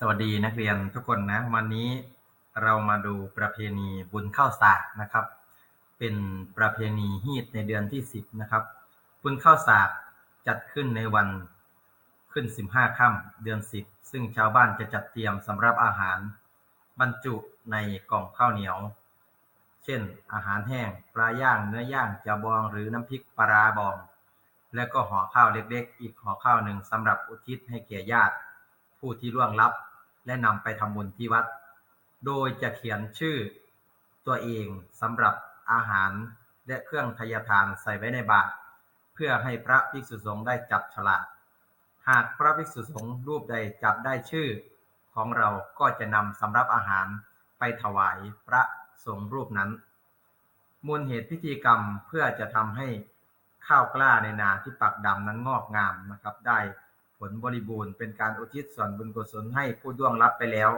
สวัสดีนักเรียนทุกคนนะ วันนี้เรามาดูประเพณีบุญข้าวสากนะครับ เป็นประเพณีฮีตในเดือนที่ 10 นะครับ บุญข้าวสากจัดขึ้นในวันขึ้น 15ค่ำเดือน 10 ซึ่งชาวบ้านจะจัดเตรียมสำหรับอาหาร บรรจุในกล่องข้าวเหนียว เช่น อาหารแห้งปลาย่างเนื้อย่างจะบองหรือน้ำพริกปลาร้าบอง และก็ห่อข้าวเล็กๆ อีกห่อข้าวหนึ่งสำหรับอุทิศให้แก่ญาติ ผู้ที่ล่วงลับ และนำไปทำบุญที่วัด โดยจะเขียนชื่อตัวเองสำหรับอาหารและเครื่องทายทานใส่ไว้ในบาตรเพื่อให้พระภิกษุสงฆ์ได้จับฉลากหากพระภิกษุสงฆ์รูปใดจับได้ชื่อของเราก็จะนำสำรับอาหารไปถวายพระสงฆ์รูปนั้น มูลเหตุพิธีกรรมเพื่อจะทำให้ข้าวกล้าในนาที่ปักดำนั้นงอกงามนะครับ ได้ ลบริบูรณ์ เป็นการอุทิศส่วนบุญกุศลให้ผู้ล่วงลับไปแล้ว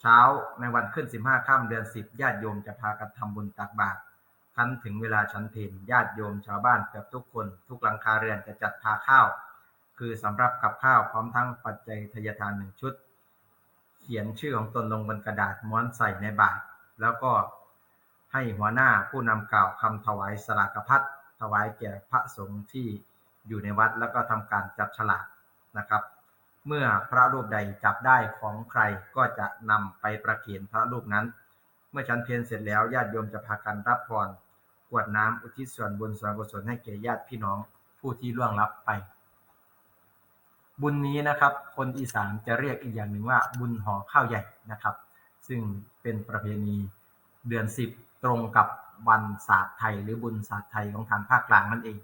เช้าในวันขึ้น15ค่ำเดือน10ญาติโยมจะพากันทำบุญตักบาตรคันถึงเวลาฉันเพลญาติโยมชาวบ้านเกือบทุกคน ทุกหลังคาเรือนจะจัดพาข้าว คือสำหรับกับข้าวพร้อมทั้งปัจจัยทายทานหนึ่งชุด เขียนชื่อของตนลงบนกระดาษม้วนใส่ในบาตรแล้วก็ให้หัวหน้าผู้นำกล่าวคำถวายสลากพัดถวายแก่พระสงฆ์ที่ อยู่ในวัดแล้วก็ทำการจับฉลากนะครับ เมื่อพระรูปใดจับได้ของใครก็จะนำไปประเคนพระรูปนั้น เมื่อฉันเพลเสร็จแล้วญาติโยมจะพากันรับพรกวดน้ำอุทิศส่วนบุญส่วนกุศลให้แก่ญาติพี่น้องผู้ที่ล่วงลับไป บุญนี้นะครับ คนอีสานจะเรียกอีกอย่างหนึ่งว่า บุญห่อข้าวใหญ่นะครับ ซึ่งเป็นประเพณีเดือนสิบตรงกับวันศาสตร์ไทย หรือบุญศาสตร์ไทยของทางภาคกลางนั่นเอง